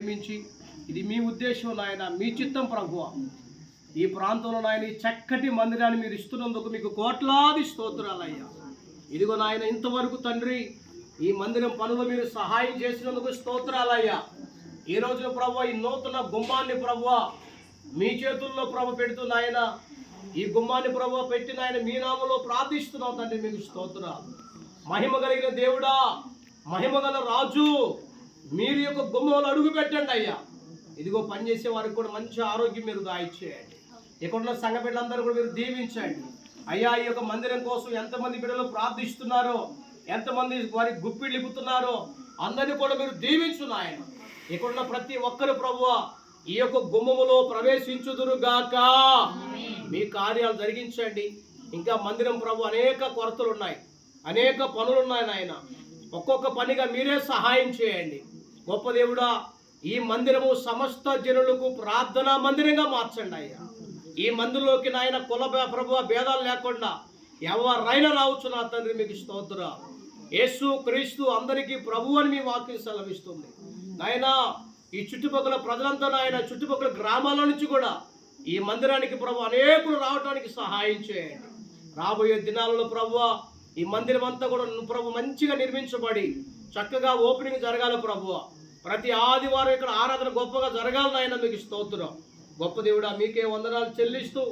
ప్రేమించి. ఇది మీ ఉద్దేశం నాయన మీ చిత్తం ప్రభువ ఈ ప్రాంతంలో నాయన ఈ చక్కటి మందిరాన్ని మీరు ఇస్తున్నందుకు మీకు కోట్లాది స్తోత్రాలయ్యా ఇదిగో నాయన ఇంతవరకు తండ్రి ఈ మందిరం పనులు మీరు సహాయం చేసినందుకు స్తోత్రాలయ్యా ఈ రోజున ప్రభు ఈ నూతన గుమ్మాన్ని ప్రభు మీ చేతుల్లో ప్రభు పెడుతున్నాయన ఈ గుమ్మాన్ని ప్రభు పెట్టి నాయన మీ నామంలో ప్రార్థిస్తున్నాం తండ్రి మీకు స్తోత్రాలు. మహిమ కలిగిన దేవుడా మహిమ గల రాజు మీరు యొక్క గుమ్మంలో అడుగు పెట్టండి అయ్యా. ఇదిగో పనిచేసే వారికి కూడా మంచి ఆరోగ్యం మీరు దాయిచ్చేయండి. ఇక్కడ ఉన్న సంఘ బిడ్డలందరూ కూడా మీరు దీవించండి. అయ్యా ఈ యొక్క మందిరం కోసం ఎంతమంది బిడ్డలు ప్రార్థిస్తున్నారో ఎంతమంది వారి గుప్పిళ్ళు ఇప్పుతున్నారో అందరినీ కూడా మీరు దీవించు నాయన. ఇక్కడున్న ప్రతి ఒక్కరు ప్రభువ ఈ యొక్క గుమ్మములో ప్రవేశించుదురుగాక మీ కార్యాలు జరిగించండి. ఇంకా మందిరం ప్రభు అనేక కొరతలు ఉన్నాయి. అనేక పనులు ఉన్నాయి నాయన. ఒక్కొక్క పనిగా మీరే సహాయం చేయండి. గొప్ప దేవుడా ఈ మందిరము సమస్త జనులకు ప్రార్థనా మందిరంగా మార్చండి అయ్యా. ఈ మందిరంలోకి నాయన కుల ప్రభు భేదాలు లేకుండా ఎవరైనా రావచ్చు నా తండ్రి మీకు స్తోత్ర. యేసు క్రీస్తు అందరికీ ప్రభు అని మీ వాక్యం సెలవిస్తుంది. నాయనా ఈ చుట్టుపక్కల ప్రజలంతా నాయన చుట్టుపక్కల గ్రామాల నుంచి కూడా ఈ మందిరానికి ప్రభు అనేకులు రావడానికి సహాయం చేయండి. రాబోయే దినాలలో ప్రభు ఈ మందిరం అంతా కూడా ప్రభు మంచిగా నిర్మించబడి చక్కగా ఓపెనింగ్ జరగాలి ప్రభు ప్రతి ఆదివారం ఇక్కడ ఆరాధన గొప్పగా జరగాలని ఆయన మీకు స్తోత్రం. గొప్ప దేవుడా మీకే వందనాలు చెల్లిస్తూ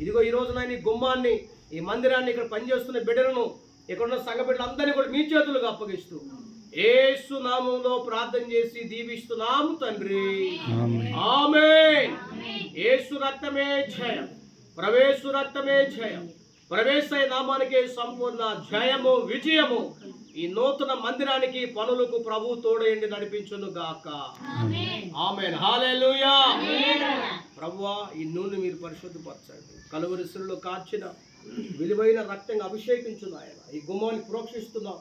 ఇదిగో ఈ రోజు నేను ఈ గుమ్మాన్ని ఈ మందిరాన్ని ఇక్కడ పనిచేస్తున్న బిడ్డలను ఇక్కడ ఉన్న సంఘ బిడ్డలందరినీ కూడా మీ చేతులకు అప్పగిస్తూ ఏసు నామంలో ప్రార్థన చేసి దీవిస్తున్నాము తండ్రి. ఆమేన్. యేసు రక్తమే జయం. ప్రవేశు రక్తమే జయం. ప్రవేశ నామానికి సంపూర్ణ జయము విజయము. ఈ నూతన మందిరానికి పనులకు ప్రభు తోడయండి నడిపించును గాక. ఆమెన్. హాలేలుయా. ప్రభువా ఈ నూనె మీరు పరిశుద్ధపరచండి. కలువరిసులు కాచిన విలువైన రక్తంగా అభిషేకించున్న ఆయన. ఈ గుమ్మాన్ని ప్రోక్షిస్తున్నాం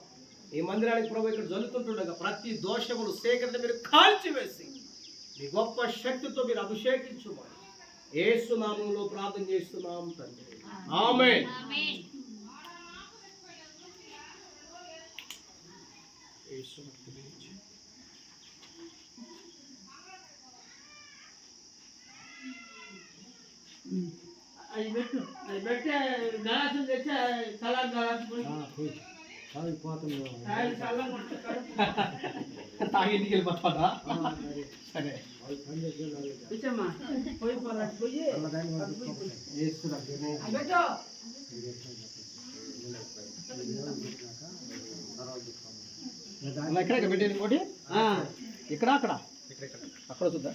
ఈ మందిరానికి ప్రభు ఇక్కడ జల్లుతుంటుండగా ప్రతి దోషములు సేకరణ మీరు కాల్చివేసి మీ గొప్ప శక్తితో మీరు అభిషేకించుమని ఏసు నామంలో ప్రార్థన చేస్తున్నాం తండ్రి. ఆమె అది పెట్టు. అది పెట్టి గలాసులు తెచ్చి సలాడ్ గలాసు పోయి ఆయన చల్లగా ఉంటుంది. తాగి ఇంటికి వెళ్ళిపోతాడా సరే ఎక్కడ? ఇక్కడ పెట్టేది ఇంకోటి ఇక్కడ అక్కడ. అక్కడ చూద్దా.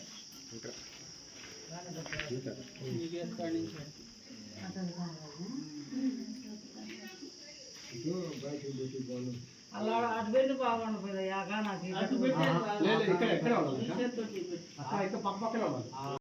అలా అటు పెట్టి బాగుండు పోయి యాగా నాకు అటు ఇక్కడ ఎక్కడ ఉండాలి. పెట్టు. అక్కడ ఇక్కడ పక్క పక్కనే ఉండాలి.